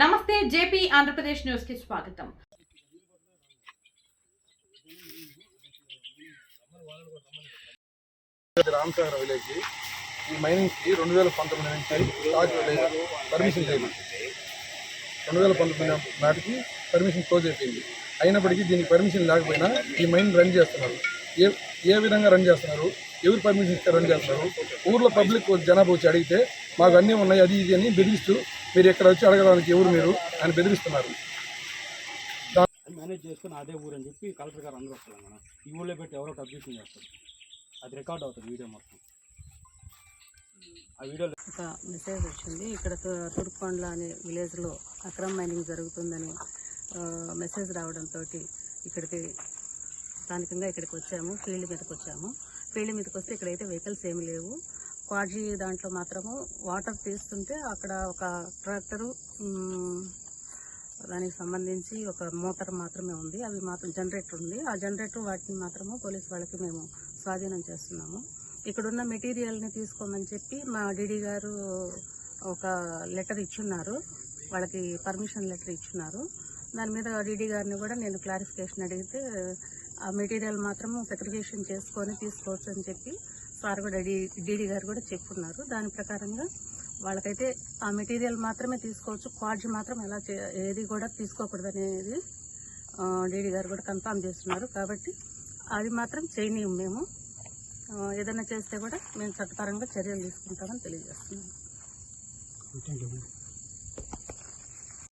నమస్తే జేపీ ఆంధ్రప్రదేశ్ న్యూస్కి స్వాగతం. రామసాగర్ విలేజ్ ఈ మైనింగ్కి రెండు వేల పంతొమ్మిది నుంచి స్టార్ట్ లేదు పర్మిషన్ లేదు రెండు వేల పంతొమ్మిది నాటికి పర్మిషన్ క్లోజ్ అయిపోయింది. అయినప్పటికీ దీనికి పర్మిషన్ లేకపోయినా ఈ మైన్ రన్ చేస్తున్నారు. ఏ ఏ విధంగా రన్ చేస్తున్నారు? ఎవరు పర్మిషన్ ఇస్తే రన్ చేస్తున్నారు ఊర్లో పబ్లిక్ జనాభా వచ్చి అడిగితే మాకు అన్నీ ఉన్నాయి అది ఇది అని బెదిరిస్తూ మీరు ఎక్కడ వచ్చి అడగడానికి ఎవరు మీరు? అని బెదిరిస్తున్నారు. మేనేజ్ చేసుకుని అదే ఊరు అని చెప్పి కలెక్టర్ గారు అందరూ వస్తారు మనం ఈ ఊళ్ళో పెట్టి ఎవరో అబ్జెక్షన్ చేస్తారు. అది రికార్డ్ అవుతుంది వీడియో మొత్తం. ఆ వీడియోలో ఒక మెసేజ్ వచ్చింది. ఇక్కడ తు- తుర్కొండల అనే విలేజ్లో అక్రమ మైనింగ్ జరుగుతుందని ఆ, మెసేజ్ రావడంతో ఇక్కడికి స్థానికంగా ఇక్కడికి వచ్చాము. ఫీల్డ్ మీదకి వచ్చాము. ఫీల్డ్ మీదకి వస్తే ఇక్కడైతే వెహికల్స్ ఏమి లేవు. క్వాడ్జీ దాంట్లో మాత్రము వాటర్ తీస్తుంటే అక్కడ ఒక ట్రాక్టరు దానికి సంబంధించి ఒక మోటార్ మాత్రమే ఉంది. అవి మాత్రం జనరేటర్ ఉంది. ఆ జనరేటర్ వాటిని మాత్రము పోలీస్ వాళ్ళకి మేము స్వాధీనం చేస్తున్నాము. ఇక్కడున్న మెటీరియల్ని తీసుకోమని చెప్పి మా డీడీ గారు ఒక లెటర్ ఇచ్చున్నారు. వాళ్ళకి పర్మిషన్ లెటర్ ఇచ్చున్నారు. దాని మీద డీడీ గారిని కూడా నేను క్లారిఫికేషన్ అడిగితే ఆ మెటీరియల్ మాత్రము సెగ్రిగేషన్ చేసుకొని తీసుకోవచ్చు అని చెప్పి సార్ కూడా డీ డీడీ గారు కూడా చెప్పున్నారు. దాని ప్రకారంగా వాళ్ళకైతే ఆ మెటీరియల్ మాత్రమే తీసుకోవచ్చు. క్వాడ్జీ మాత్రం ఎలా చే ఏది కూడా తీసుకోకూడదు అనేది డీడీ గారు కూడా కన్ఫామ్ చేస్తున్నారు. కాబట్టి అది మాత్రం చేయనీయం మేము. ఏదైనా చేస్తే కూడా మేము చట్టపరంగా చర్యలు తీసుకుంటామని తెలియజేస్తున్నాం. Thank you